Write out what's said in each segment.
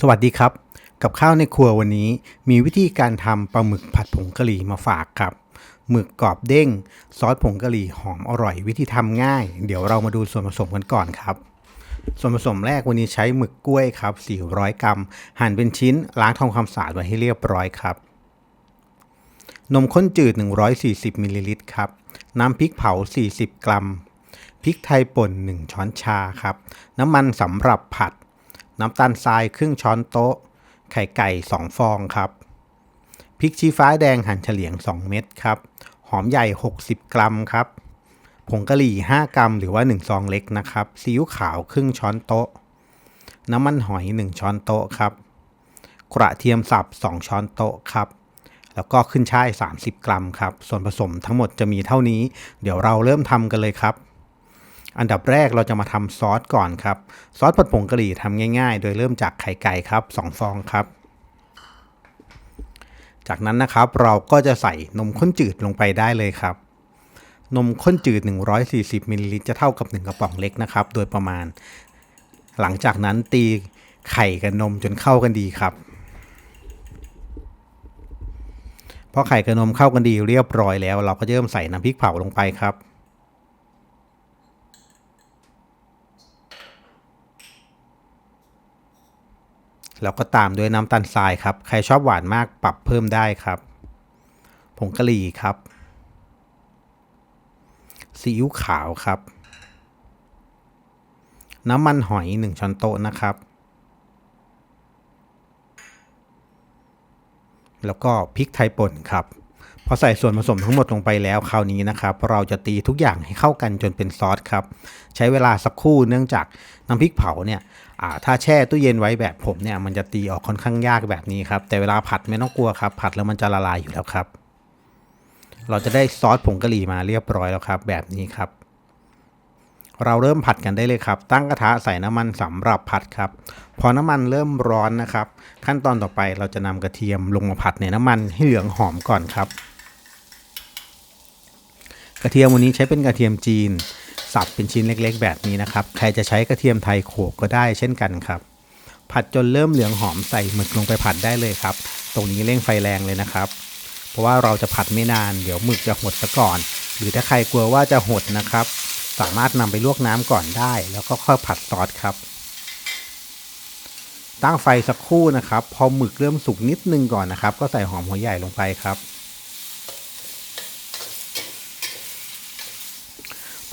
สวัสดีครับ กับข้าวในครัววันนี้มีวิธีการทำปลาหมึกผัดผงกะหรี่มาฝากครับ หมึกกรอบเด้ง ซอสผงกะหรี่หอมอร่อย วิธีทำง่าย เดี๋ยวเรามาดูส่วนผสมกันก่อนครับ ส่วนผสมแรกวันนี้ใช้หมึกกล้วยครับ 400 กรัม หั่นเป็นชิ้นล้างทำความสะอาดไว้ให้เรียบร้อยครับ นมข้นจืด 140มิลลิลิตรครับ น้ำพริกเผา 40 กรัม พริกไทยป่น 1 ช้อนชาครับ น้ำมันสำหรับผัด น้ำตาลทรายครึ่งช้อนโต๊ะ ไข่ไก่ 2 ฟองครับ พริกชี้ฟ้าแดงหั่นเฉลียง 2 เม็ดครับ หอมใหญ่ 60 กรัมครับ ผงกะหรี่ 5 กรัม หรือว่า 1 ซองเล็กนะครับ ซีอิ๊วขาวครึ่งช้อนโต๊ะ น้ำมันหอย 1 ช้อนโต๊ะครับ กระเทียมสับ 2 ช้อนโต๊ะครับแล้วก็ขึ้นช่าย 30 กรัมครับ ส่วนผสมทั้งหมดจะมีเท่านี้ เดี๋ยวเราเริ่มทำกันเลยครับ อันดับแรกเราจะมาทำซอสก่อนครับ ซอสผัดผงกะหรี่ทำง่าย ๆ โดยเริ่มจากไข่ไก่ครับ2ฟองครับ จากนั้นนะครับเราก็จะใส่นมข้นจืดลงไปได้เลยครับ นมข้นจืด 140มิลลิลิตรจะเท่ากับ 1 กระป๋องเล็กนะครับ โดยประมาณ หลังจากนั้นตีไข่กับนมจนเข้ากันดีครับพอไข่กับนมเข้ากันดีเรียบร้อยแล้ว เราก็จะเริ่มใส่น้ำพริกเผาลงไปครับ แล้วก็ตามด้วยน้ำตาลทรายครับ ใครชอบหวานมากปรับเพิ่มได้ครับผงกะหรี่ครับซีอิ๊วขาวครับ น้ำมันหอย 1 ช้อนโต๊ะนะครับ แล้วก็พริกไทยป่นครับ พอใส่ส่วนผสมทั้งหมดลงไปแล้วคราวนี้นะครับ เราจะตีทุกอย่างให้เข้ากันจนเป็นซอสครับ ใช้เวลาสักครู่เนื่องจากน้ำพริกเผาเนี่ยถ้าแช่ตู้เย็นไว้แบบผมเนี่ยมันจะตีออกค่อนข้างยากแบบนี้ครับ แต่เวลาผัดไม่ต้องกลัวครับ ผัดแล้วมันจะละลายอยู่แล้วครับ เราจะได้ซอสผงกะหรี่มาเรียบร้อยแล้วครับ แบบนี้ครับ เราเริ่มผัดกันได้เลยครับ ตั้งกระทะใส่น้ำมันสำหรับผัดครับ พอน้ำมันเริ่มร้อนนะครับ ขั้นตอนต่อไปเราจะนำกระเทียมลงมาผัดในน้ำมันให้เหลืองหอมก่อนครับ ระเทียมวันนี้ใช้เป็นกระเทียมจีน สับเป็นชิ้นเล็กๆ แบบนี้นะครับ ใครจะใช้กระเทียมไทยโขกก็ได้เช่นกันครับ ผัดจนเริ่มเหลืองหอมใส่หมึกลงไปผัดได้เลยครับ ตรงนี้เร่งไฟแรงเลยนะครับ เพราะว่าเราจะผัดไม่นาน เดี๋ยวหมึกจะหดซะก่อน หรือถ้าใครกลัวว่าจะหดนะครับ สามารถนำไปลวกน้ำก่อนได้ แล้วก็ค่อยผัดซอสครับตั้งไฟสักครู่นะครับ พอหมึกเริ่มสุกนิดนึงก่อนนะครับ ก็ใส่หอมหัวใหญ่ลงไปครับ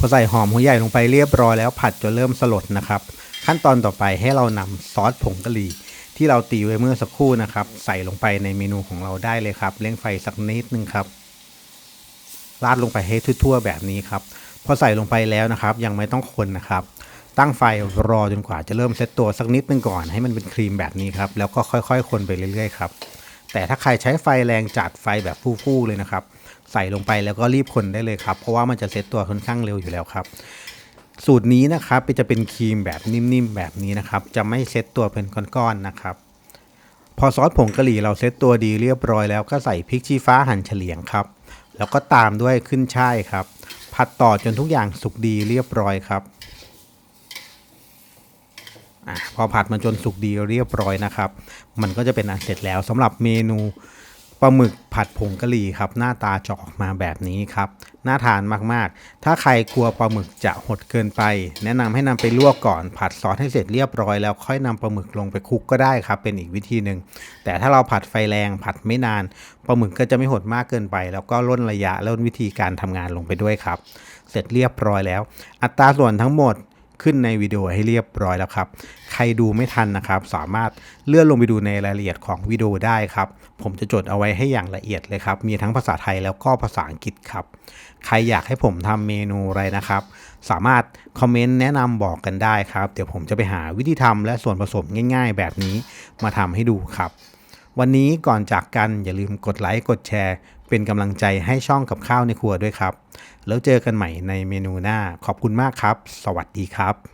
อใส่หอมหัวใหญ่ลงไปเรียบร้อยแล้วผัดจนเริ่มสลดนะครับ ขั้นตอนต่อไปให้เรานำซอสผงกะหรี่ ที่เราตีไว้เมื่อสักครู่นะครับ ใส่ลงไปในเมนูของเราได้เลยครับเร่งไฟสักนิดนึงครับราดลงไปให้ทั่วๆแบบนี้ครับพอใส่ลงไปแล้วนะครับ ยังไม่ต้องคนนะครับ ตั้งไฟรอจนกว่าจะเริ่มเซตตัวสักนิดนึงก่อนให้มันเป็นครีมแบบนี้ครับแล้วก็ค่อยๆ คนไปเรื่อยๆครับแต่ถ้าใครใช้ไฟแรงจัดไฟแบบฟู่ๆเลยนะครับ ใส่ลงไปแล้วก็รีบคนได้เลยครับ เพราะว่ามันจะเซตตัวค่อนข้างเร็วอยู่แล้วครับสูตรนี้นะครับจะเป็นครีมแบบนิ่มๆแบบนี้นะครับ จะไม่เซตตัวเป็นก้อนๆนะครับ พอซอสผงกะหรี่เราเซตตัวดีเรียบร้อยแล้วก็ใส่พริกชี้ฟ้าหั่นเฉลียงครับ แล้วก็ตามด้วยขึ้นช่ายครับ ผัดต่อจนทุกอย่างสุกดีเรียบร้อยครับอพอผัดมันจนสุกดีเรียบร้อยนะครับ มันก็จะเป็นอันเสร็จแล้วสำหรับเมนู ปลาหมึกผัดผงกะหรี่ครับ หน้าตาจะออกมาแบบนี้ครับ น่าทานมากๆ ถ้าใครกลัวปลาหมึกจะหดเกินไป แนะนำให้นำไปลวกก่อน ผัดซอสให้เสร็จเรียบร้อยแล้วค่อยนำปลาหมึกลงไปคลุกก็ได้ครับ เป็นอีกวิธีหนึ่งแต่ถ้าเราผัดไฟแรงผัดไม่นานปลาหมึกก็จะไม่หดมากเกินไป แล้วก็ล่นระยะล่นวิธีการทำงานลงไปด้วยครับ เสร็จเรียบร้อยแล้ว อัตราส่วนทั้งหมด ขึ้นในวิดีโอให้เรียบร้อยแล้วครับ ใครดูไม่ทันนะครับ สามารถเลื่อนลงไปดูในรายละเอียดของวิดีโอได้ครับ ผมจะจดเอาไว้ให้อย่างละเอียดเลยครับ มีทั้งภาษาไทยแล้วก็ภาษาอังกฤษครับ ใครอยากให้ผมทำเมนูอะไรนะครับ สามารถคอมเมนต์แนะนำบอกกันได้ครับ เดี๋ยวผมจะไปหาวิธีทำและส่วนผสมง่าย ๆ แบบนี้มาทำให้ดูครับ วันนี้ก่อนจากกันอย่าลืมกดไลค์กดแชร์ เป็นกำลังใจให้ช่องกับข้าวในครัวด้วยครับ แล้วเจอกันใหม่ในเมนูหน้าขอบคุณมากครับ สวัสดีครับ